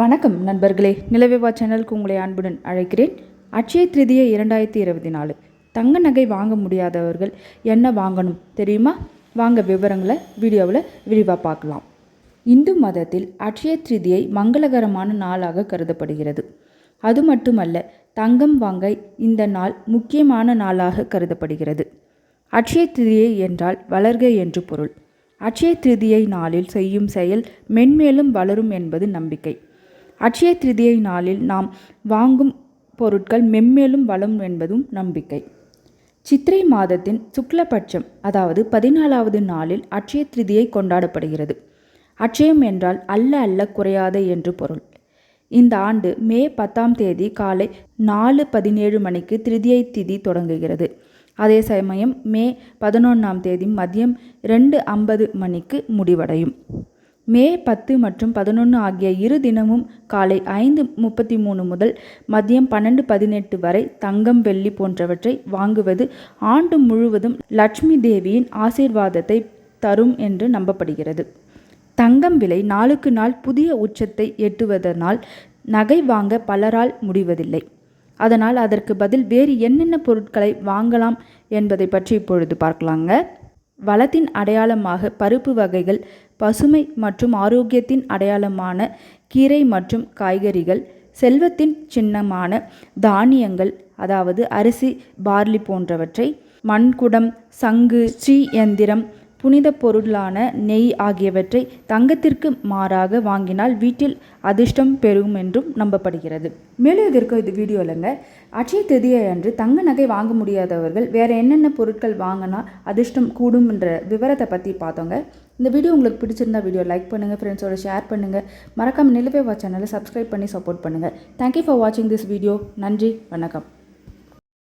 வணக்கம் நண்பர்களே. நிலவேவா சேனலுக்கு உங்களை அன்புடன் அழைக்கிறேன். அட்சய திருதிய இரண்டாயிரத்தி இருபத்தி நாலு. தங்க நகை வாங்க முடியாதவர்கள் என்ன வாங்கணும் தெரியுமா? வாங்க விவரங்களை வீடியோவில் விரிவாக பார்க்கலாம். இந்து மதத்தில் அட்சய திருதியை மங்களகரமான நாளாக கருதப்படுகிறது. அது மட்டுமல்ல தங்கம் வாங்க இந்த நாள் முக்கியமான நாளாக கருதப்படுகிறது. அட்சய திருதியை என்றால் வளர்க என்று பொருள். அட்சய திருதியை நாளில் செய்யும் செயல் மென்மேலும் வளரும் என்பது நம்பிக்கை. அட்சய திருதியை நாளில் நாம் வாங்கும் பொருட்கள் மென்மேலும் வளம் என்பதும் நம்பிக்கை. சித்திரை மாதத்தின் சுக்லபட்சம் அதாவது பதினாலாவது நாளில் அட்சய திருதியை கொண்டாடப்படுகிறது. அட்சயம் என்றால் அல்ல அல்ல குறையாத என்று பொருள். இந்த ஆண்டு மே பத்தாம் தேதி காலை நாலு பதினேழு மணிக்கு திருதியை திதி தொடங்குகிறது. அதே சமயம் மே பதினொன்றாம் தேதி மதியம் ரெண்டு ஐம்பது மணிக்கு முடிவடையும். மே பத்து மற்றும் பதினொன்று ஆகிய இரு தினமும் காலை ஐந்து முப்பத்தி மூணு முதல் மதியம் பன்னெண்டு பதினெட்டு வரை தங்கம் வெள்ளி போன்றவற்றை வாங்குவது ஆண்டு முழுவதும் லட்சுமி தேவியின் ஆசீர்வாதத்தை தரும் என்று நம்பப்படுகிறது. தங்கம் விலை நாளுக்கு நாள் புதிய உச்சத்தை எட்டுவதனால் நகை வாங்க பலரால் முடிவதில்லை. அதனால் அதற்கு பதில் வேறு என்னென்ன பொருட்களை வாங்கலாம் என்பதை பற்றி இப்பொழுது பார்க்கலாங்க. வளத்தின் அடையாளமாக பருப்பு வகைகள் பசுமை மற்றும் ஆரோக்கியத்தின் அடையாளமான கீரை மற்றும் காய்கறிகள் செல்வத்தின் சின்னமான தானியங்கள் அதாவது அரிசி பார்லி போன்றவற்றை மண்குடம் சங்கு ஸ்ரீ எந்திரம் புனித பொருளான நெய் ஆகியவற்றை தங்கத்திற்கு மாறாக வாங்கினால் வீட்டில் அதிர்ஷ்டம் பெறும் என்றும் நம்பப்படுகிறது. மேலும் இதற்கு இது வீடியோ இல்லைங்க. அட்சய திதியை அன்று தங்க நகை வாங்க முடியாதவர்கள் வேறு என்னென்ன பொருட்கள் வாங்கினா அதிர்ஷ்டம் கூடும் என்ற விவரத்தை பற்றி பார்த்தோங்க. இந்த வீடியோ உங்களுக்கு பிடிச்சிருந்தா வீடியோ லைக் பண்ணுங்கள் ஃப்ரெண்ட்ஸோட ஷேர் பண்ணுங்கள் மறக்காமல் நிலவே வா சேனலை சப்ஸ்கிரைப் பண்ணி சப்போர்ட் பண்ணுங்கள் தேங்க்யூ ஃபார் வாட்சிங் திஸ் வீடியோ நன்றி வணக்கம்.